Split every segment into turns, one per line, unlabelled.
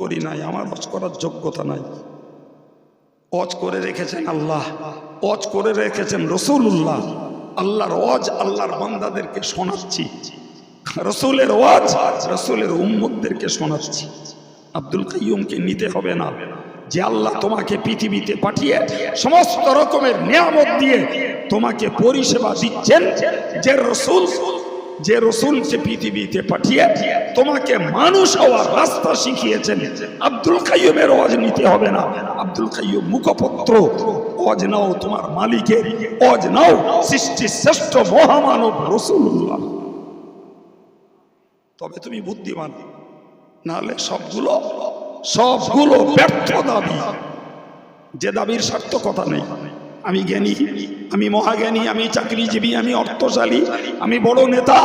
করি নাই, আমার হজ করার যোগ্যতা নাই। অজ করে রেখেছেন আল্লাহ অজ করে রেখেছেন রসুল্লাহ আল্লাহর অজ আল্লাহর বান্দাদেরকে শোনাচ্ছি। রসুলের ওয়াজ রসুলের উম্মতদেরকে শোনাচ্ছি। আব্দুল কাইয়ুমকে নিতে হবে না। যে আল্লাহ তোমাকে পৃথিবীতে পাঠিয়ে সমস্ত রকমের নিয়ামত দিয়ে তোমাকে পরিষেবা দিচ্ছেন, যে রসুল যে রসুলকে পৃথিবীতে পাঠিয়ে তোমাকে মানুষ হওয়ার রাস্তা শিখিয়েছেন, আব্দুল কাইয়ুমের ওয়াজ নিতে হবে না। আব্দুল কাইয়ুম মুখপত্র, ওয়াজ নাও তোমার মালিকের, ওয়াজ নাও সৃষ্টির শ্রেষ্ঠ মহামানব রসুল্লাহ। তবে তুমি বুদ্ধিমান, নাহলে সবগুলো সবগুলো ব্যর্থ দাবি। যে দাবির সার্থকতা নেই। আমি জ্ঞানী, আমি মহাজ্ঞানী, আমি চাকরিজীবী, আমি অর্থশালী, আমি বড় নেতা,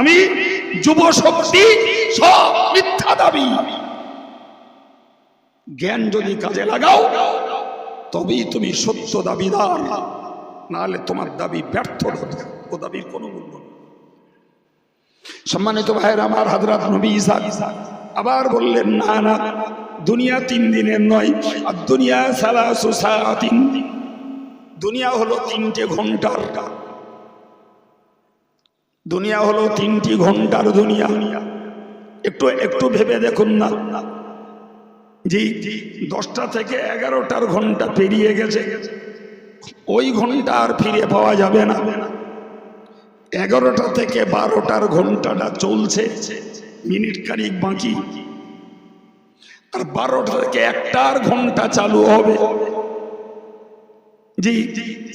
আমি যুব শক্তি সব মিথ্যা দাবি। জ্ঞান যদি কাজে লাগাও, তবেই তুমি সত্য দাবিদার। নাহলে তোমার দাবি ব্যর্থ দাবি ও দাবির কোনো মূল্য সম্মানিত ভাইয়ের, আমার হাজরাত নবী ইসা আবার বললেন, না না, দুনিয়া তিন দিনের নয়, আর দুনিয়া সালাসু সাআতিন। দুনিয়া হলো তিনটে ঘণ্টার দুনিয়া হলো তিনটি ঘণ্টার দুনিয়া। একটু একটু ভেবে দেখুন না। জি, দশটা থেকে এগারোটার ঘণ্টা পেরিয়ে গেছে। ওই ঘণ্টা আর ফিরে পাওয়া যাবে না। এগারোটা থেকে বারোটার ঘন্টাটা চলছে। মিনিট খানিক বাকি। আর বারোটা থেকে একটার ঘণ্টা চালু হবে। জি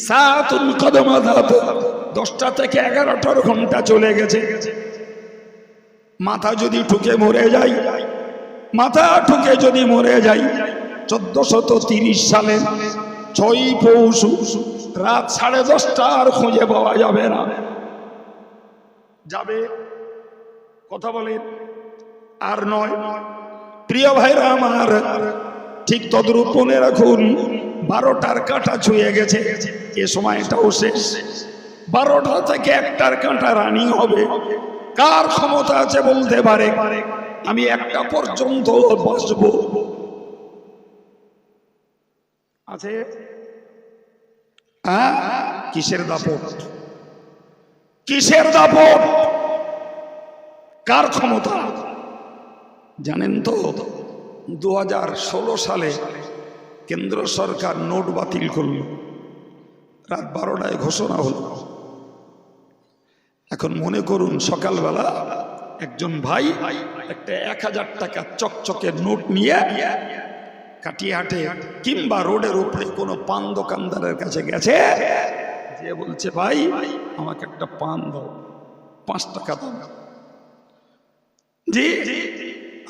সাতুল কদম আদাত দশটা থেকে এগারোটার ঘণ্টা চলে গেছে। মাথা যদি ঠুকে মরে যায়, মাথা ঠুকে যদি মরে যায়, চোদ্দশত তিরিশ সালে ছয় পৌষ রাত সাড়ে দশটা আর খুঁজে পাওয়া যাবে না। যাবে, কথা বলেন আর নয়। প্রিয় ভাইরা আমার, ঠিক তদ্রূপ মনে রাখুন বারোটার কাঁটা ছুঁয়ে গেছে। এ সময়টাও শেষ। বারোটা থেকে একটার কাঁটা রানিং হবে। কার ক্ষমতা আছে বলতে পারে? আমি একটা পর্যন্ত বসব আছে? হ্যাঁ? কিসের দাপট? কিসের দাপট? কার ক্ষমতা? জানেন তো, দু হাজার ষোলো সালে কেন্দ্র সরকার নোট বাতিল করল। রাত বারোটায় ঘোষণা হলো। এখন মনে করুন, সকালবেলা একজন ভাই একটা এক হাজার টাকা চকচকে নোট নিয়ে কাটিয়ে হাটে কিংবা রোডের উপরে কোনো পান দোকানদারের কাছে গেছে। যে বলছে, ভাই, আমাকে একটা পান দাও, পাঁচ টাকা দাও। জি,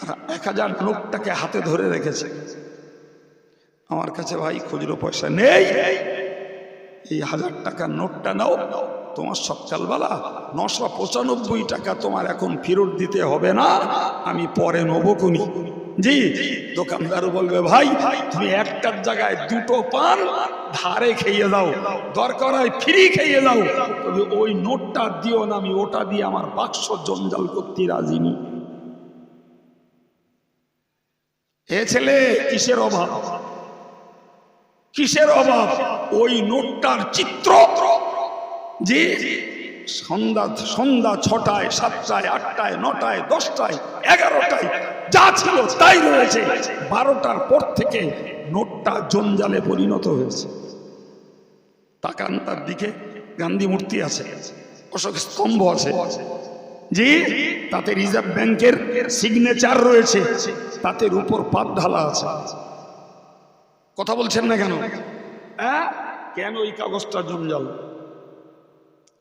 আর এক হাজার নোটটাকে হাতে ধরে রেখেছে। আমার কাছে ভাই, খুচরো পয়সা নেই। এই হাজার টাকার নোটটা নাও। তোমার সকালবেলা নশো পঁচানব্বই টাকা তোমার এখন ফেরত দিতে হবে না। আমি পরে নেব কুনি জি, দোকানদার বলবে, ভাই, তুমি একটার জায়গায় দুটো পান, ধারে খেয়ে দাও দরকার হয় ফ্রি খেয়ে দাও তবে ওই নোটটা দিও না, আমি ওটা দিয়ে আমার বাক্স জঞ্জাল করতে রাজিনি এ ছেলে, কিসের অভাব? কিসের অভাব? ওই নোটটার চিত্র। যে সন্ধ্যা সন্ধ্যা ছটায়, সাতটায়, আটটায়, নটায়, দশটায়, এগারোটায় যা ছিল তাই রয়েছে। বারোটার পর থেকে নোটটা জঞ্জালে পরিণত হয়েছে। তাকান তার দিকে গান্ধী মূর্তি আছে, অশোক স্তম্ভ আছে। যে তাতে রিজার্ভ ব্যাংকের সিগনেচার রয়েছে, তাতে উপর পাত ঢালা আছে। কথা বলছেন না কেন? হ্যাঁ? কেন ওই কাগজটা জঞ্জাল?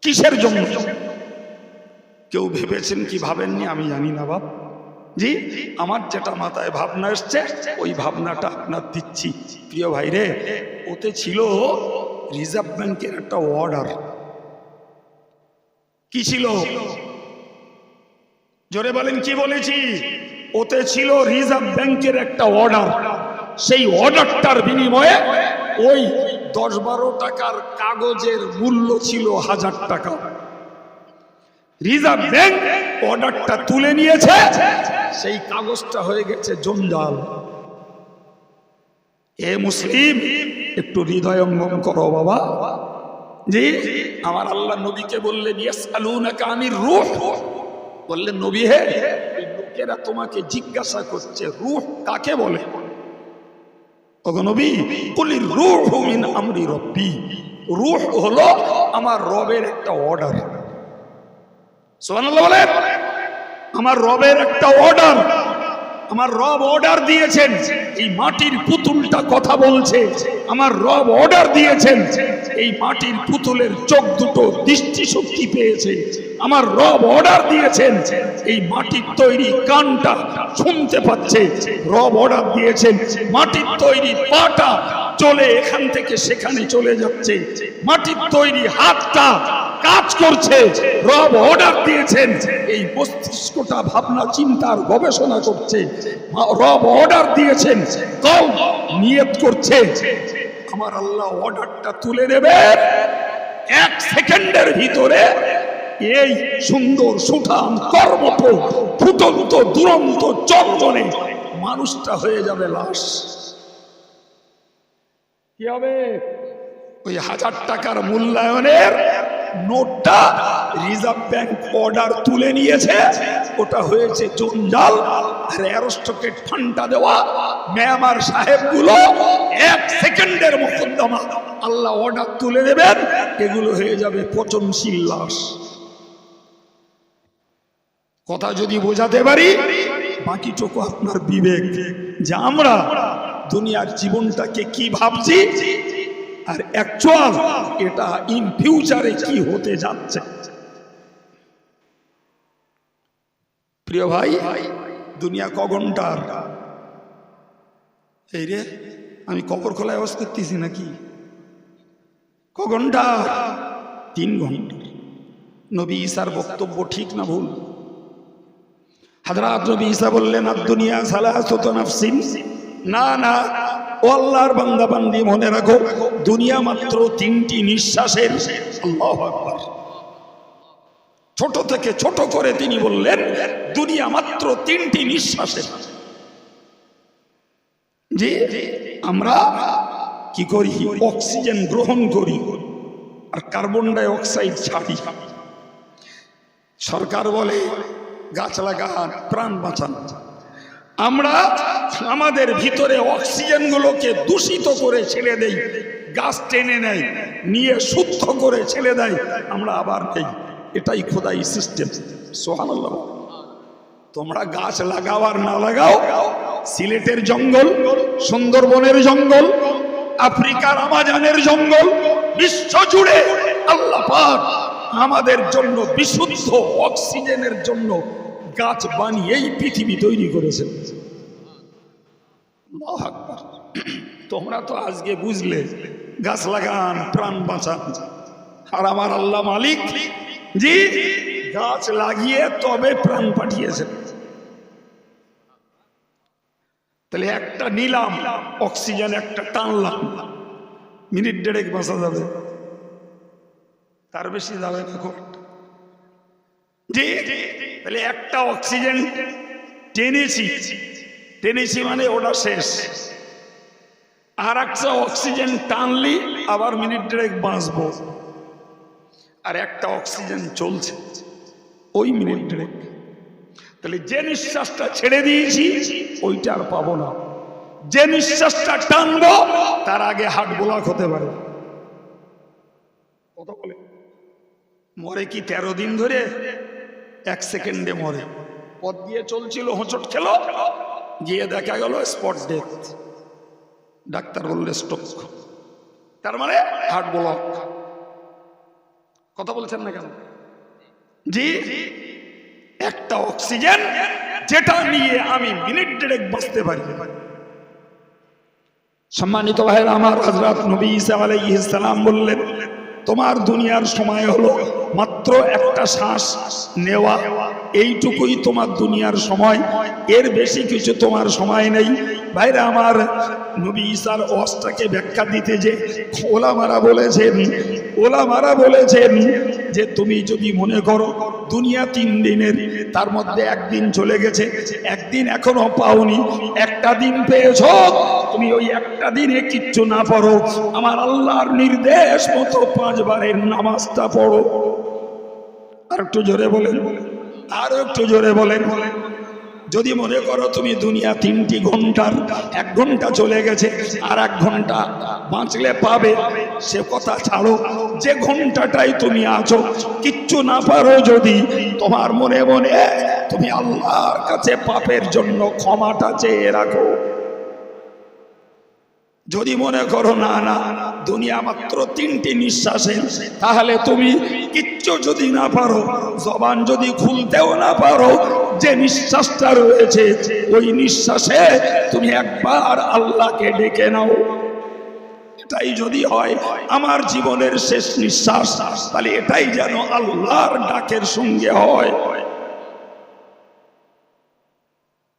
কিসের জন্য কেউ ভেবেছেন কি ভাবেননি? আমি জানি না বাপ। জি? আমার যেটা মাথায় ভাবনা এসছে ওই ভাবনাটা আপনার দিচ্ছি। প্রিয় ভাই রে ওতে ছিল রিজার্ভ ব্যাংকের একটা অর্ডার কি ছিল? জোরে বলেন কি বলেছি? ওতে ছিল রিজার্ভ ব্যাংকের একটা অর্ডার সেই অর্ডারটার বিনিময়ে ওই দশ বারো টাকার কাগজের মূল্য ছিল হাজার টাকা। রিজার্ভ ব্যাংক অর্ডারটা তুলে নিয়েছে, সেই কাগজটা হয়ে গেছে জঞ্জাল। এ মুসলিম, একটু হৃদয়ঙ্গম করো বাবা। জি, আমার আল্লাহ নবীকে বললেন আনির রূহ। বললেন, নবী হে লোকেরা তোমাকে জিজ্ঞাসা করছে, রূহ কাকে বলে? ওগো নবী কুলির রূহ মিন আমরি রব্বি। রূহ হলো আমার রবের একটা অর্ডার আমার রবের একটা অর্ডার আমার রব অর্ডার দিয়েছেন। এই মাটির পুতুলটা কথা বলছে। আমার রব অর্ডার দিয়েছেন। এই মাটির পুতুলের চোখ দুটো দৃষ্টি শক্তি পেয়েছে। আমার রব অর্ডার দিয়েছেন। এই মাটির তৈরি কানটা শুনতে পাচ্ছে। রব অর্ডার দিয়েছেন। মাটির তৈরি পাটা চলে এখান থেকে সেখানে চলে যাচ্ছে। মাটির তৈরি হাতটা কাজ করছে। রব অর্ডার দিয়েছেন। এই মস্তিষ্কটা ভাবনা, চিন্তার গবেষণা করছে। রব অর্ডার দিয়েছেন। কল নিয়ত করছে। আমার আল্লাহ অর্ডারটা তুলে নেবে। এক সেকেন্ডের ভিতরে এই সুন্দর, সুঠাম, কর্মঠ, ফুটন্ত, দুরন্ত, চন্দনে মানুষটা হয়ে যাবে লাশ। কি হবে? ওই হাজার টাকার মূল্যায়নের নোটটা রিজার্ভ ব্যাংক অর্ডার তুলে নিয়েছে। ওটা হয়েছে জঞ্জাল আর অ্যারোস্টকেট ফান্ডা দেওয়া। মেয়ামার সাহেবগুলো এক সেকেন্ডের মোকদ্দমা। আল্লাহ অর্ডার তুলে দেবেন, এগুলো হয়ে যাবে পচনশীল লাশ। কথা যদি বোঝাতে পারি, বাকিটুকু আপনার বিবেক যে আমরা দুনিয়ার জীবনটাকে কি ভাবছি? আর অ্যাকচুয়াল এটা ইন ফিউচারে কি হতে যাচ্ছে? প্রিয় ভাই, দুনিয়া ক এই রে, আমি কবর খোলায় আওয়াজ করতেছি নাকি? ক ঘণ্টা? তিন ঘণ্টা। নবী ঈসার বক্তব্য ঠিক না ভুল? হাজরাত নবী ঈসা বললেন আর দুনিয়া সালাসত নাফসিন। না না। আল্লাহর বান্দা বান্দি মনে রাখো, দুনিয়া মাত্র তিনটি নিঃশ্বাসের আল্লাহু আকবার। ছোট থেকে ছোট করে তিনি বললেন, দুনিয়া মাত্র তিনটি নিঃশ্বাসের। যে আমরা কি করি? অক্সিজেন গ্রহণ করি আর কার্বন ডাই অক্সাইড ছাড়ি। সরকার বলে, গাছ লাগান, প্রাণ বাঁচান। আমরা আমাদের ভিতরে অক্সিজেন গুলোকে দূষিত করে ছেড়ে দেই গাছ টেনে নেয়, নিয়ে শুদ্ধ করে ছেড়ে দেয়, আমরা আবার নেই। এটাই খোদাই সিস্টেম সোহান তোমরা গাছ লাগাও আর না লাগাও, সিলেটের জঙ্গল, সুন্দরবনের জঙ্গল, আফ্রিকার আমাজানের জঙ্গল, বিশ্ব জুড়ে আল্লাহ আমাদের জন্য বিশুদ্ধ অক্সিজেনের জন্য গাছ বানিয়েই পৃথিবী তৈরি করেছেন। তোমরা তো আজকে বুঝলে, গাছ লাগান, প্রাণ বাঁচান আর আমার আল্লাহ মালিক জি, গাছ লাগিয়ে তবে প্রাণ পাঠিয়েছেন তাহলে একটা নিলাম, অক্সিজেন একটা টানলাম, মিনিট দেড়েক বাঁচা যাবে তার বেশি যাবে না খুব। তাহলে একটা অক্সিজেন টেনেছি। টেনেছি মানে ওটা শেষ। আর একটা অক্সিজেন টানলি, আবার মিনিট দেড়েক বাঁচবো। আর একটা অক্সিজেন চলছে ওই মিনিট দেড়েক। তাহলে যে নিঃশ্বাসটা ছেড়ে দিয়েছি, ওইটা আর পাবো না। যে নিঃশ্বাসটা টানবো, তার আগে হার্ট ব্লক হতে পারে। কত বলে? মরে কি তেরো দিন ধরে? এক সেকেন্ডে মরে। পথ দিয়ে চলছিল, হোঁচট খেলো। গিয়ে দেখা গেল স্পট ডেথ। ডাক্তার বললে, স্ট্রোক। তার মানে হার্ট ব্লক। কথা বলছেন না কেন? জি, একটা অক্সিজেন যেটা নিয়ে আমি মিনিট দেড়েক বাঁচতে পারি। সম্মানিত ভাইয়ের, আমার হজরত নবী ইসা আলাইহিস সালাম বললেন তোমার দুনিয়ার সময় হলো মাত্র একটা শ্বাস নেওয়া। এইটুকুই তোমার দুনিয়ার সময়। এর বেশি কিছু তোমার সময় নেই। ভাইরা, আমার নবী ঈসার অস্টাকে ব্যাখ্যা দিতে যে ওলামারা বলেছেন ওলামারা বলেছেন যে তুমি যদি মনে করো দুনিয়া তিন দিনের, তার মধ্যে একদিন চলে গেছে, একদিন এখনও পাওনি, একটা দিন পেয়েছ, তুমি ওই একটা দিনে কিচ্ছু না পড়ো আমার আল্লাহর নির্দেশ মতো পাঁচবারের নামাজটা পড়ো। আর একটু জোরে বলেন আর একটু জোরে বলেন বলেন। যদি মনে করো তুমি দুনিয়া তিনটি ঘণ্টার, এক ঘণ্টা চলে গেছে আর এক ঘণ্টা বাঁচলে পাবে, সে কথা ছাড়ো, যে ঘন্টাটাই তুমি আছো, কিচ্ছু না পারো যদি তোমার মনে মনে তুমি আল্লাহর কাছে পাপের জন্য ক্ষমাটা চেয়ে রাখো। যদি মনে করো না না, দুনিয়া মাত্র তিনটি নিঃশ্বাসের তাহলে তুমি কিচ্ছু যদি না পারো, জবান যদি খুলতেও না পারো, যে নিঃশ্বাসটা রয়েছে, ওই নিঃশ্বাসে তুমি একবার আল্লাহকে ডেকে নাও। এটাই যদি হয়, আমার জীবনের শেষ নিঃশ্বাস, তাহলে এটাই যেন আল্লাহর ডাকের সঙ্গে হয়।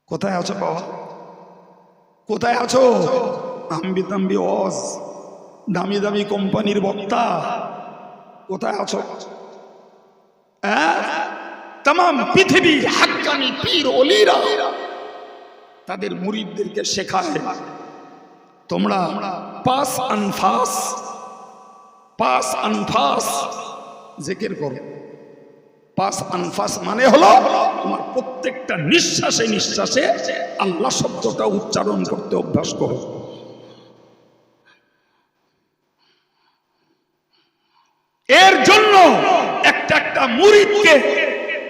কোথায় আছো বাবা? কোথায় আছো? আম্বি তাম্বি অজ দামি দামি কোম্পানির বক্তা। কোথায় আছো? তাম পৃথিবী হাক্কানি পীর অলিরা তাদের মুরিদদেরকে শেখায়। তোমরা পাস আনফাস পাস আনফাস জেকের করো। পাস আনফাস মানে হলো তোমার প্রত্যেকটা নিঃশ্বাসে নিঃশ্বাসে আল্লাহ শব্দটা উচ্চারণ করতে অভ্যাস করো। এর জন্য একটা একটা মুরিদকে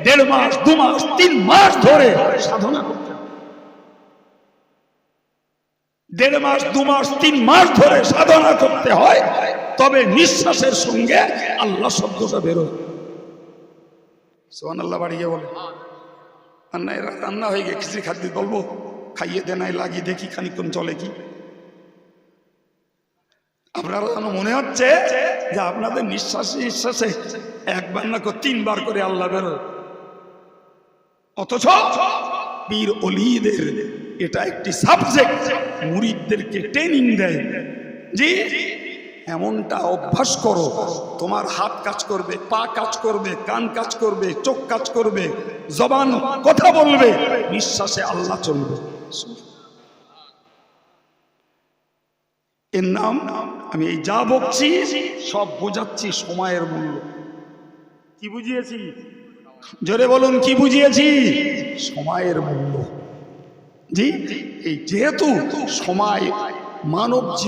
দেড় মাস, দু মাস, তিন মাস ধরে সাধনা করতে দেড় মাস, দু মাস, তিন মাস ধরে সাধনা করতে হয়, তবে নিঃশ্বাসের সঙ্গে আল্লাহ শব্দটা বেরোয় সোহান আল্লাহ বাড়িয়ে বলে। রান্না রান্না হয়ে গিয়ে খিচড়ি খাদ্য বলব, খাইয়ে দেনায় লাগিয়ে দেখি খানিক্ষণ চলে কি। আপনারা যেন মনে হচ্ছে যে আপনাদের নিঃশ্বাসে নিঃশ্বাসে একবার না করে তিনবার করে আল্লাহ বেরোয় অথচ পীর অলিদের এটা একটি সাবজেক্ট মুরিদদেরকে ট্রেনিং দেয়। জি, এমনটা অভ্যাস করো, তোমার হাত কাজ করবে, পা কাজ করবে, কান কাজ করবে, চোখ কাজ করবে, জবান কথা বলবে, নিঃশ্বাসে আল্লাহ চলবে। এর নাম আমি এই যা বকছি সব বোঝাচ্ছি সময়ের মূল্য। কি বুঝিয়েছি? জোরে বলুন কি বুঝিয়েছি? সময়ের মূল্য। জি এই যেহেতু সময় মানব জীবন